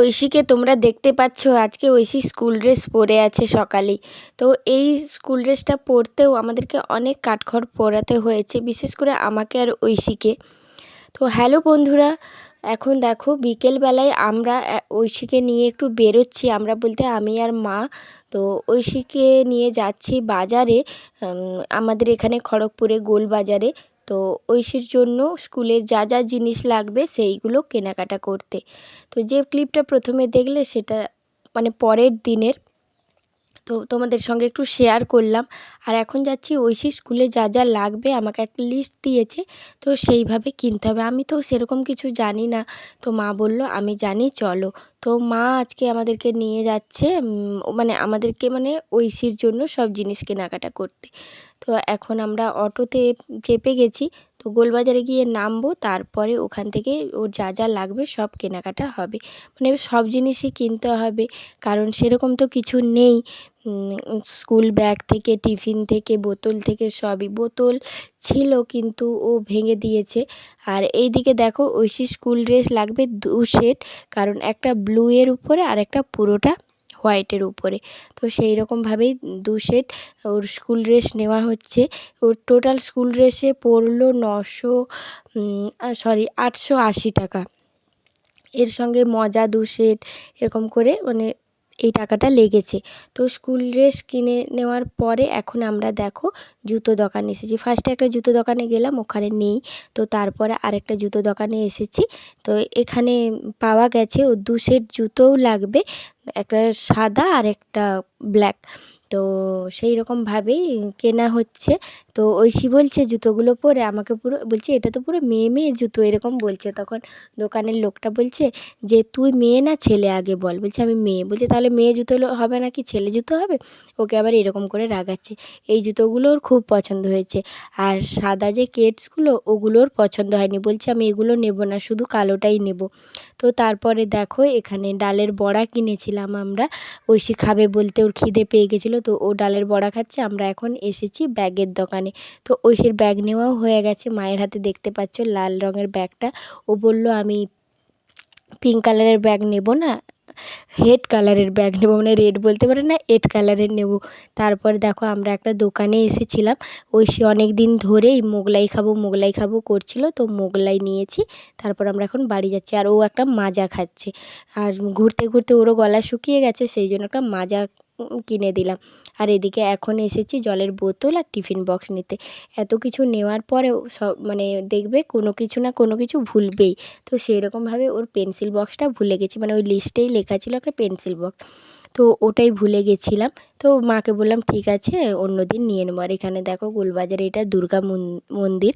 ঐশীকে তোমরা দেখতে পাচ্ছ, আজকে ঐশী স্কুল ড্রেস পরে আছে সকালেই তো এই স্কুল ড্রেসটা পরতেও আমাদেরকে অনেক কাঠখড় পোড়াতে হয়েছে, বিশেষ করে আমাকে আর ঐশীকে। তো হ্যালো বন্ধুরা, এখন দেখো বিকেলবেলায় আমরা ঐশীকে নিয়ে একটু বেরোচ্ছি। আমরা বলতে আমি আর মা, তো ঐশীকে নিয়ে যাচ্ছি বাজারে আমাদের এখানে খড়গপুরে গোল বাজারে তো ঐশীর জন্য স্কুলের যা যা জিনিস লাগবে সেইগুলো কেনাকাটা করতে। তো যে ক্লিপটা প্রথমে দেখলে সেটা মানে পরের দিনের। তো তোমাদের সঙ্গে একটু শেয়ার করলাম। আর এখন যাচ্ছি ঐশী স্কুলে যা যা লাগবে আমাকে একটা লিস্ট দিয়েছে। তো সেইভাবে কিনতে হবে। আমি তো সেরকম কিছু জানি না। তো মা বলল, আমি জানি, চলো। তো মা আজকে আমাদেরকে নিয়ে যাচ্ছে মানে আমাদেরকে মানে ঐশীর জন্য সব জিনিস কেনাকাটা করতে। তো এখন আমরা অটোতে চেপে গেছি, তো গোলবাজারে গিয়ে নামবো, তারপরে ওখান থেকে ওর যা যা লাগবে সব কেনাকাটা হবে। মানে সব জিনিসই কিনতে হবে, কারণ সেরকম তো কিছু নেই। স্কুল ব্যাগ থেকে, টিফিন থেকে, বোতল থেকে সবই। বোতল ছিল, কিন্তু ও ভেঙে দিয়েছে। আর এই দিকে দেখো, ঐশী স্কুল ড্রেস লাগবে দু সেট, কারণ একটা ব্লু এর উপরে আর একটা পুরোটা হোয়াইটের উপরে। তো সেই রকমভাবেই দু সেট ওর স্কুল ড্রেস নেওয়া হচ্ছে। ওর টোটাল স্কুল ড্রেসে পড়ল নশো সরি, আটশো আশি টাকা। এর সঙ্গে মজা দু সেট, এরকম করে মানে এই টাকাটা লেগেছে। তো স্কুল ড্রেস কিনে নেওয়ার পরে এখন আমরা দেখো জুতো দোকানে এসেছি। ফার্স্টে একটা জুতো দোকানে গেলাম, ওখানে নেই। তো তারপরে আরেকটা জুতো দোকানে এসেছি। তো এখানে পাওয়া গেছে ও দু সেট জুতোও লাগবে, একটা সাদা আর একটা ব্ল্যাক। তো সেই রকমভাবেই কেনা হচ্ছে। তো ঐশী বলছে, জুতোগুলো পরে আমাকে পুরো বলছে, এটা তো পুরো মেয়ে মেয়ে জুতো এরকম বলছে। তখন দোকানের লোকটা বলছে যে, তুই মেয়ে না, ছেলে আগে বল। বলছে, আমি মেয়ে। বলছে, তাহলে মেয়ে জুতো হবে না কি ছেলে জুতো হবে? ওকে আবার এরকম করে রাগাচ্ছে। এই জুতোগুলো ওর খুব পছন্দ হয়েছে। আর সাদা যে কেটসগুলো, ওগুলো ওর পছন্দ হয়নি। বলছে, আমি এগুলো নেব না, শুধু কালোটাই নেব। তো তারপরে দেখো, এখানে ডালের বড়া কিনেছিলাম আমরা। ঐশী খাবে বলতে ওর খিদে পেয়ে গেছিল। তো ও ডালের বড়া খাচ্ছে, আমরা এখন এসেছি ব্যাগের দোকানে। তো ঐশীর ব্যাগ নেওয়াও হয়ে গেছে। মায়ের হাতে দেখতে পাচ্ছ লাল রঙের ব্যাগটা। ও বলল, আমি পিঙ্ক কালারের ব্যাগ নেব না হেড কালারের ব্যাগ নেব। মানে রেড বলতে পারে না এড কালারের নেব। তারপর দেখো, আমরা একটা দোকানে এসেছিলাম। ওই সে অনেক দিন ধরেই মোগলাই খাব মোগলাই খাব করছিল, তো মোগলাই নিয়েছি। তারপর আমরা এখন বাড়ি যাচ্ছি। আর ও একটা মাজা খাচ্ছে। আর ঘুরতে ঘুরতে ওরও গলা শুকিয়ে গেছে, সেই জন্য একটা মাজা কিনে দিলাম। আর এদিকে এখন এসেছি জলের বোতল আর টিফিন বক্স নিতে। এত কিছু নেওয়ার পরেও সব মানে দেখবে কোনো কিছু না কোনো কিছু ভুলবেই। তো সেরকমভাবে ওর পেন্সিল বক্সটা ভুলে গেছি। মানে ওই লিস্টেই লেখা ছিল একটা পেন্সিল বক্স। তো ওটাই ভুলে গেছিলাম। তো মাকে বললাম, ঠিক আছে অন্য দিন নিয়ে নেব। আর এখানে দেখো গোলবাজারে এটা দুর্গা মন্দির।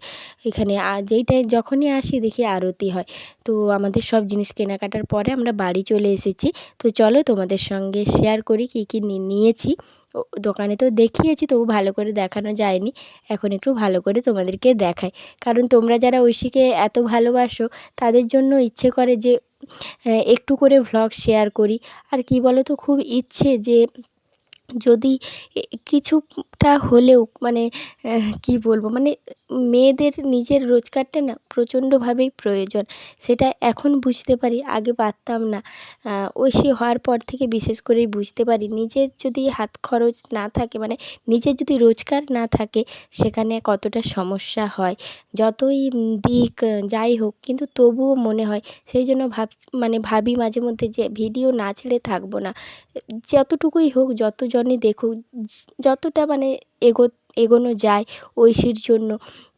এখানে যেইটাই যখনই আসি দেখি আরতি হয়। তো আমাদের সব জিনিস কেনাকাটার পরে আমরা বাড়ি চলে এসেছি। তো চলো তোমাদের সঙ্গে শেয়ার করি কী কী নিয়েছি। দোকানে তো দেখিয়েছি, তবু ভালো করে দেখানো যায়নি। এখন একটু ভালো করে তোমাদেরকে দেখাই। কারণ তোমরা যারা ঐশীকে এত ভালোবাসো, তাদের জন্য ইচ্ছে করে যে একটু করে ভ্লগ শেয়ার করি। আর কি বলো তো খুব ইচ্ছে যে যদি কিছুটা হলেও মানে কী বলব? মানে মেয়েদের নিজের রোজগারটা না প্রচণ্ডভাবেই প্রয়োজন। সেটা এখন বুঝতে পারি, আগে পারতাম না। ঐশী হওয়ার পর থেকে বিশেষ করেই বুঝতে পারি, নিজের যদি হাত খরচ না থাকে মানে নিজের যদি রোজগার না থাকে, সেখানে কতটা সমস্যা হয়। যতই দিক, যাই হোক, কিন্তু তবুও মনে হয়, সেই জন্য ভাব মানে ভাবি মাঝে মধ্যে যে ভিডিও না ছেড়ে থাকব না। যতটুকুই হোক, যতজনই দেখুক, যতটা মানে এগো এগোনো যায় ঐশীর জন্য।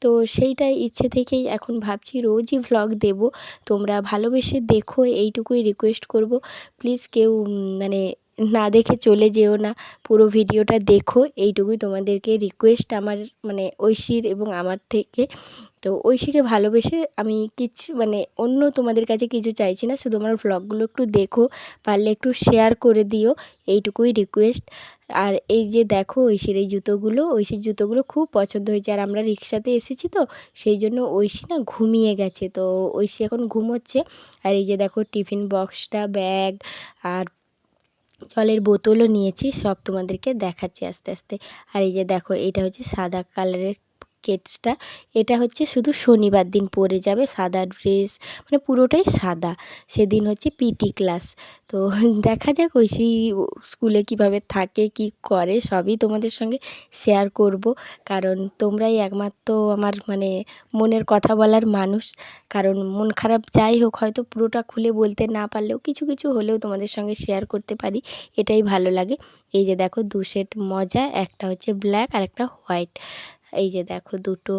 তো সেইটাই ইচ্ছে থেকেই এখন ভাবছি রোজই ভ্লগ দেব। তোমরা ভালোবেসে দেখো, এইটুকুই রিকোয়েস্ট করব। প্লিজ কেউ মানে না দেখে চলে যেও না। পুরো ভিডিওটা দেখো, এইটুকুই তোমাদেরকে রিকোয়েস্ট আমার মানে ঐশীর এবং আমার থেকে। তো ঐশীকে ভালোবেসে আমি কিছু মানে অন্য তোমাদের কাছে কিছু চাইছি না। শুধু আমার ভ্লগগুলো একটু দেখো, পারলে একটু শেয়ার করে দিও। এইটুকুই রিকোয়েস্ট আর এই যে দেখো, ঐশীর এই জুতোগুলো, ঐশীর জুতোগুলো খুব পছন্দ হয়েছে। আর আমরা রিক্সাতে এসেছি তো, সেই জন্য ঐশী না ঘুমিয়ে গেছে। তো ঐশী এখন ঘুমোচ্ছে। আর এই যে দেখো, টিফিন বক্সটা, ব্যাগ আর জলের বোতলও নিয়েছি। সব তোমাদেরকে দেখাচ্ছি আস্তে আস্তে। আর এই যে দেখো, এটা হচ্ছে সাদা কালারের কেডসটা এটা হচ্ছে শুধু শনিবার দিন পরে যাবে, সাদা ড্রেস মানে পুরোটাই সাদা। সেদিন হচ্ছে পিটি ক্লাস। তো দেখা যাক ওই ঐশী স্কুলে কীভাবে থাকে, কী করে, সবই তোমাদের সঙ্গে শেয়ার করব। কারণ তোমরাই একমাত্র আমার মানে মনের কথা বলার মানুষ। কারণ মন খারাপ যাই হোক, হয়তো পুরোটা খুলে বলতে না পারলেও কিছু কিছু হলেও তোমাদের সঙ্গে শেয়ার করতে পারি। এটাই ভালো লাগে। এই যে দেখো, দু সেট মজা, একটা হচ্ছে ব্ল্যাক আর একটা হোয়াইট এই যে দেখো দুটো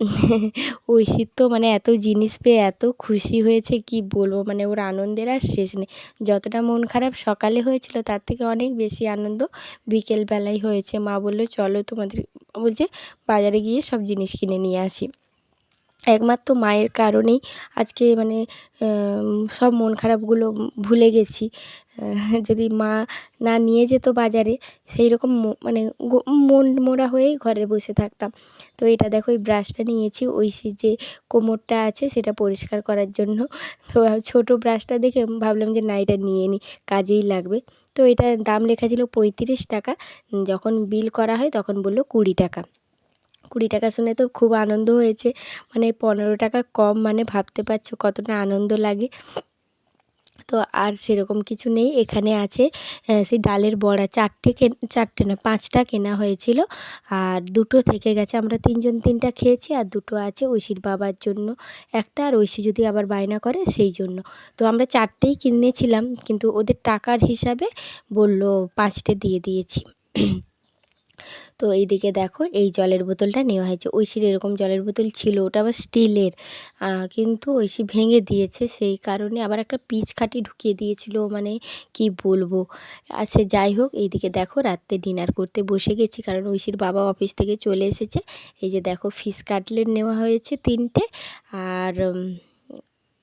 ঐশীর তো মানে এত জিনিস পেয়ে এত খুশি হয়েছে, কি বলব? মানে ওর আনন্দের আর শেষ নেই। যতটা মন খারাপ সকালে হয়েছিল, তার থেকে অনেক বেশি আনন্দ বিকেলবেলায় হয়েছে। মা বলল, চলো তোমাদের বলছে বাজারে গিয়ে সব জিনিস কিনে নিয়ে আসি। একমাত্র মায়ের কারণেই আজকে মানে সব মন খারাপগুলো ভুলে গেছি। যদি মা না নিয়ে যেত বাজারে সেই রকম মানে মন মরা হয়েই ঘরে বসে থাকতাম। তো এটা দেখো, এই ব্রাশটা নিয়েছি ঐশীর যে কোমরটা আছে, সেটা পরিষ্কার করার জন্য। তো ছোটো ব্রাশটা দেখে ভাবলাম যে, না, এটা নিয়ে নিই কাজেই লাগবে। তো এটার দাম লেখা ছিল পঁয়ত্রিশ টাকা, যখন বিল করা হয়, তখন বলল কুড়ি টাকা। কুড়ি টাকা শুনে তো খুব আনন্দ হয়েছে। মানে পনেরো টাকা কম মানে ভাবতে পারছ কতটা আনন্দ লাগে। তো আর সেরকম কিছু নেই, এখানে আছে সেই ডালের বড়া। চারটে চারটে না, পাঁচটা কেনা হয়েছিল। আর দুটো থেকে গেছে, আমরা তিনজন তিনটা খেয়েছি, আর দুটো আছে ঐশীর বাবার জন্য। একটা আর ঐশী যদি আবার বায়না করে, সেই জন্য। তো আমরা চারটেই কিনেছিলাম, কিন্তু ওদের টাকার হিসাবে বলল পাঁচটে দিয়ে দিয়েছি। তো এইদিকে দেখো এই জলের বোতলটা নেওয়া হয়েছে। ঐশীর এরকম জলের বোতল ছিল, ওটা আবার স্টিলের। কিন্তু ঐশী ভেঙে দিয়েছে, সেই কারণে আবার একটা পিচ কাঠি ঢুকিয়ে দিয়েছিল মানে কি বলব। আচ্ছা যাই হোক, এইদিকে দেখো রাত্রে ডিনার করতে বসে গেছি, কারণ ঐশীর বাবা অফিস থেকে চলে এসেছে। এই যে দেখো ফিশ কাটলেট নেওয়া হয়েছে তিনটে, আর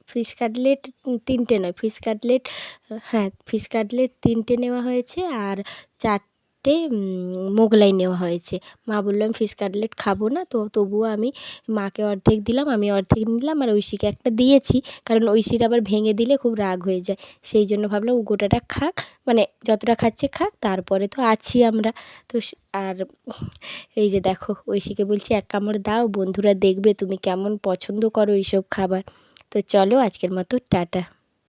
ফিশ কাটলেট তিনটে নয়, ফিশ কাটলেট হ্যাঁ ফিশ কাটলেট তিনটে নেওয়া হয়েছে, আর চার চারটে মোগলাই নেওয়া হয়েছে। মা বলল, আমি ফিশ কাটলেট খাব না। তো তবুও আমি মাকে অর্ধেক দিলাম, আমি অর্ধেক নিলাম আর ঐশীকে একটা দিয়েছি। কারণ ঐশীর আবার ভেঙে দিলে খুব রাগ হয়ে যায়। সেই জন্য ভাবলাম, ও, গোটাটা খাক। মানে যতটা খাচ্ছে খাক, তারপরে তো আছি আমরা। তো আর এই যে দেখো, ঐশীকে বলছি, এক কামড় দাও, বন্ধুরা দেখবে তুমি কেমন পছন্দ করো এইসব খাবার। তো চলো, আজকের মতো, টাটা।